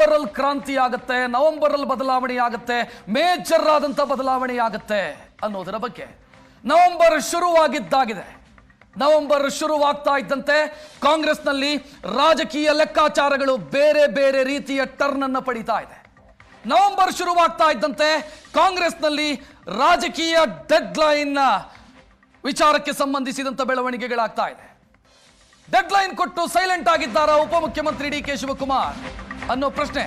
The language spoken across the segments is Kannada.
ನವೆಂಬರ್ ಕ್ರಾಂತಿ ಆಗುತ್ತೆ ನವೆಂಬರ್ ಅಲ್ಲಿ ಬದಲಾವಣೆ ಆಗುತ್ತೆ ಮೇಜರ್ ಆದಂತ ಬದಲಾವಣೆ ಆಗುತ್ತೆ ಅನ್ನೋದರ ಬಗ್ಗೆ. ನವೆಂಬರ್ ಶುರುವಾಗಿದ್ದಾಗಿದೆ. ನವೆಂಬರ್ ಶುರುವಾಗ್ತಾ ಇದ್ದಂತೆ ಕಾಂಗ್ರೆಸ್ನಲ್ಲಿ ರಾಜಕೀಯ ಲೆಕ್ಕಾಚಾರಗಳು ಬೇರೆ ಬೇರೆ ರೀತಿಯ ಟರ್ನ್ ಅನ್ನು ಪಡಿತಾ ಇದೆ. ನವೆಂಬರ್ ಶುರುವಾಗ್ತಾ ಇದ್ದಂತೆ ಕಾಂಗ್ರೆಸ್ನಲ್ಲಿ ರಾಜಕೀಯ ಡೆಡ್ಲೈನ್ ವಿಚಾರಕ್ಕೆ ಸಂಬಂಧಿಸಿದಂತ ಬೆಳವಣಿಗೆಗಳಾಗ್ತಾ ಇದೆ. ಡೆಡ್ಲೈನ್ ಕೊಟ್ಟು ಸೈಲೆಂಟ್ ಆಗಿದ್ದಾರಾ ಉಪಮುಖ್ಯಮಂತ್ರಿ ಡಿ ಕೆ ಶಿವಕುಮಾರ್? ಅನ್ನೋ ಪ್ರಶ್ನೆ.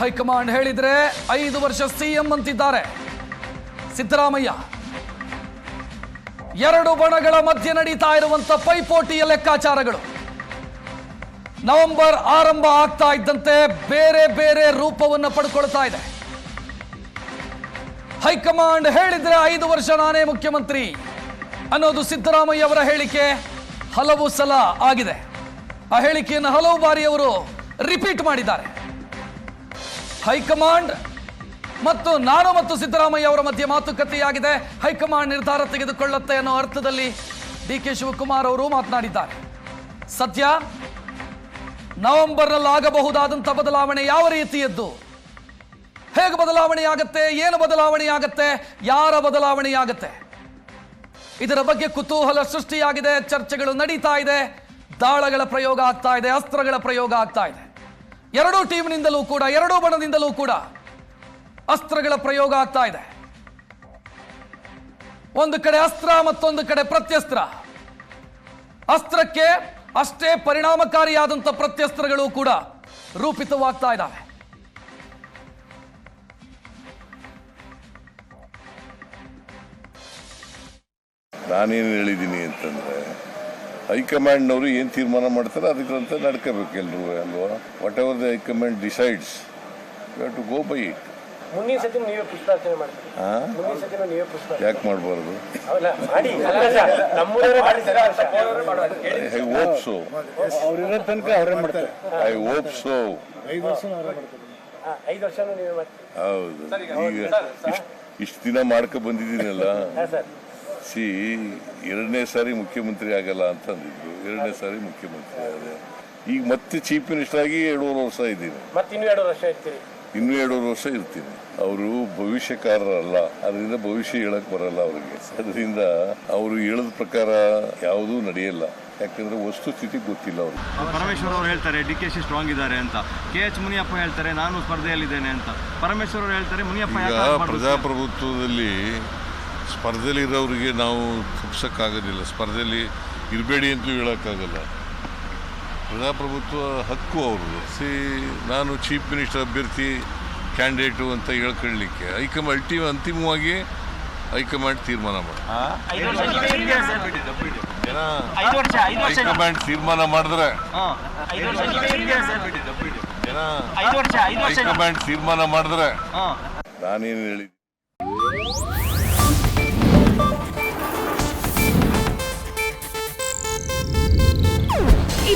ಹೈಕಮಾಂಡ್ ಹೇಳಿದ್ರೆ ಐದು ವರ್ಷ ಸಿಎಂ ಅಂತಿದ್ದಾರೆ. ಸಿದ್ದರಾಮಯ್ಯ. ಎರಡು ಬಣಗಳ ಮಧ್ಯೆ ನಡೀತಾ ಇರುವಂತ ಪೈಪೋಟಿಯ ಲೆಕ್ಕಾಚಾರಗಳು. ನವೆಂಬರ್ ಆರಂಭ ಆಗ್ತಾ ಇದ್ದಂತೆ ಬೇರೆ ಬೇರೆ ರೂಪವನ್ನು ಪಡ್ಕೊಳ್ತಾ ಇದೆ. ಹೈಕಮಾಂಡ್ ಹೇಳಿದ್ರೆ ಐದು ವರ್ಷ ನಾನೇ ಮುಖ್ಯಮಂತ್ರಿ ಅನ್ನೋದು ಸಿದ್ದರಾಮಯ್ಯ ಅವರ ಹೇಳಿಕೆ ಹಲವು ಸಲ ಆಗಿದೆ. ಆ ಹೇಳಿಕೆಯನ್ನು ಹಲವು ಬಾರಿ ಅವರು ರಿಪೀಟ್ ಮಾಡಿದ್ದಾರೆ. ಹೈಕಮಾಂಡ್ ಮತ್ತು ನಾನು ಮತ್ತು ಸಿದ್ದರಾಮಯ್ಯ ಅವರ ಮಧ್ಯೆ ಮಾತುಕತೆಯಾಗಿದೆ. ಹೈಕಮಾಂಡ್ ನಿರ್ಧಾರ ತೆಗೆದುಕೊಳ್ಳುತ್ತೆ ಅನ್ನೋ ಅರ್ಥದಲ್ಲಿ ಡಿ ಕೆ ಶಿವಕುಮಾರ್ ಅವರು ಮಾತನಾಡಿದ್ದಾರೆ. ಸದ್ಯ ನವೆಂಬರ್ನಲ್ಲಿ ಆಗಬಹುದಾದಂಥ ಬದಲಾವಣೆ ಯಾವ ರೀತಿಯದ್ದು? ಹೇಗೆ ಬದಲಾವಣೆ ಆಗತ್ತೆ? ಏನು ಬದಲಾವಣೆ ಆಗುತ್ತೆ? ಯಾರ ಬದಲಾವಣೆ ಆಗುತ್ತೆ? ಇದರ ಬಗ್ಗೆ ಕುತೂಹಲ ಸೃಷ್ಟಿಯಾಗಿದೆ, ಚರ್ಚೆಗಳು ನಡೀತಾ ಇದೆ, ದಾಳಗಳ ಪ್ರಯೋಗ ಆಗ್ತಾ ಇದೆ, ಅಸ್ತ್ರಗಳ ಪ್ರಯೋಗ ಆಗ್ತಾ ಇದೆ. ಎರಡೂ ಟೀಮ್ನಿಂದಲೂ ಕೂಡ, ಎರಡೂ ಬಣದಿಂದಲೂ ಕೂಡ ಅಸ್ತ್ರಗಳ ಪ್ರಯೋಗ ಆಗ್ತಾ ಇದೆ. ಒಂದು ಕಡೆ ಅಸ್ತ್ರ, ಮತ್ತೊಂದು ಕಡೆ ಪ್ರತ್ಯಸ್ತ್ರ. ಅಸ್ತ್ರಕ್ಕೆ ಅಷ್ಟೇ ಪರಿಣಾಮಕಾರಿಯಾದಂಥ ಪ್ರತ್ಯಸ್ತ್ರಗಳು ಕೂಡ ರೂಪಿತವಾಗ್ತಾ ಇದ್ದಾವೆ. ನಾನೇನು ಹೇಳಿದ್ದೀನಿ ಅಂತಂದ್ರೆ ಹೈಕಮಾಂಡ್ನವರು ಏನು ತೀರ್ಮಾನ ಮಾಡ್ತಾರೆ ಅದಕ್ಕಂತ ನಡ್ಕೋಬೇಕು ಎಲ್ಲರೂ ಅಲ್ವಾ? Whatever the high command decides you to go by it ಯಾಕೆ ಮಾಡಬಾರ್ದು? ಐ ಹೋಪ್ ಸೊ ಅವ್ರಿರೋ ತನಕ ಅವರೇ ಮಾಡ್ತಾರೆ. ಐ ಹೋಪ್ ಸೋ ಹೌದು. ಈಗ ಇಷ್ಟು ಇಷ್ಟು ದಿನ ಮಾಡ್ಕೊ ಬಂದಿದ್ದೀನಲ್ಲ? ಹಾಂ ಸರ್. ಸಿ ಎರಡನೇ ಸಾರಿ ಮುಖ್ಯಮಂತ್ರಿ ಆಗಲ್ಲ ಅಂತ ಅಂದಿದ್ರು ಎರಡನೇ ಸಾರಿ ಮುಖ್ಯಮಂತ್ರಿ ಆದ ಈಗ ಮತ್ತೆ ಚೀಫ್ ಮಿನಿಸ್ಟರ್ ಆಗಿ ಎರಡೂವರೆ ವರ್ಷ ಇದ್ದೀನಿ. ಮತ್ತೆ ಇನ್ನೂ ಎರಡೂವರೆ ವರ್ಷ ಇರ್ತೀನಿ. ಅವರು ಭವಿಷ್ಯಕಾರರಲ್ಲ. ಅದರಿಂದ ಭವಿಷ್ಯ ಹೇಳಕ್ ಬರಲ್ಲ ಅವರಿಗೆ. ಅದರಿಂದ ಅವರು ಹೇಳದ ಪ್ರಕಾರ ಯಾವುದೂ ನಡೆಯಲ್ಲ. ಯಾಕಂದ್ರೆ ವಸ್ತುಸ್ಥಿತಿ ಗೊತ್ತಿಲ್ಲ ಅವ್ರಿಗೆ. ಪರಮೇಶ್ವರ್ ಅವರು ಹೇಳ್ತಾರೆ ಡಿ ಕೆ ಸಿ ಸ್ಟ್ರಾಂಗ್ ಇದ್ದಾರೆ ಅಂತ. ಕೆ ಎಚ್ ಮುನಿಯಪ್ಪ ಹೇಳ್ತಾರೆ ನಾನು ಸ್ಪರ್ಧೆಯಲ್ಲಿದ್ದೇನೆ ಅಂತ. ಪರಮೇಶ್ವರ್ ಅವರು ಹೇಳ್ತಾರೆ ಮುನಿಯಪ್ಪ ಈಗ ಪ್ರಜಾಪ್ರಭುತ್ವದಲ್ಲಿ ಸ್ಪರ್ಧೆಯಲ್ಲಿರೋರಿಗೆ ನಾವು ತಪ್ಪಿಸೋಕ್ಕಾಗೋದಿಲ್ಲ ಸ್ಪರ್ಧೆಯಲ್ಲಿ ಇರಬೇಡಿ ಅಂತಲೂ ಹೇಳೋಕ್ಕಾಗಲ್ಲ. ಪ್ರಜಾಪ್ರಭುತ್ವ ಹಕ್ಕು ಅವ್ರದ್ದು. ಸಿ ನಾನು ಚೀಫ್ ಮಿನಿಸ್ಟರ್ ಅಭ್ಯರ್ಥಿ ಕ್ಯಾಂಡಿಡೇಟು ಅಂತ ಹೇಳ್ಕೊಳ್ಳಿಕ್ಕೆ ಹೈಕಮಾಂಡ್ ಅಲ್ಟಿ ಅಂತಿಮವಾಗಿ ಹೈಕಮಾಂಡ್ ತೀರ್ಮಾನ ಮಾಡಿ. ಏನ? ಹೈಕಮಾಂಡ್ ತೀರ್ಮಾನ ಮಾಡಿದ್ರೆ. ಏನ? ಹೈಕಮಾಂಡ್ ತೀರ್ಮಾನ ಮಾಡಿದ್ರೆ. ನಾನೇನು ಹೇಳಿದ್ದೆ?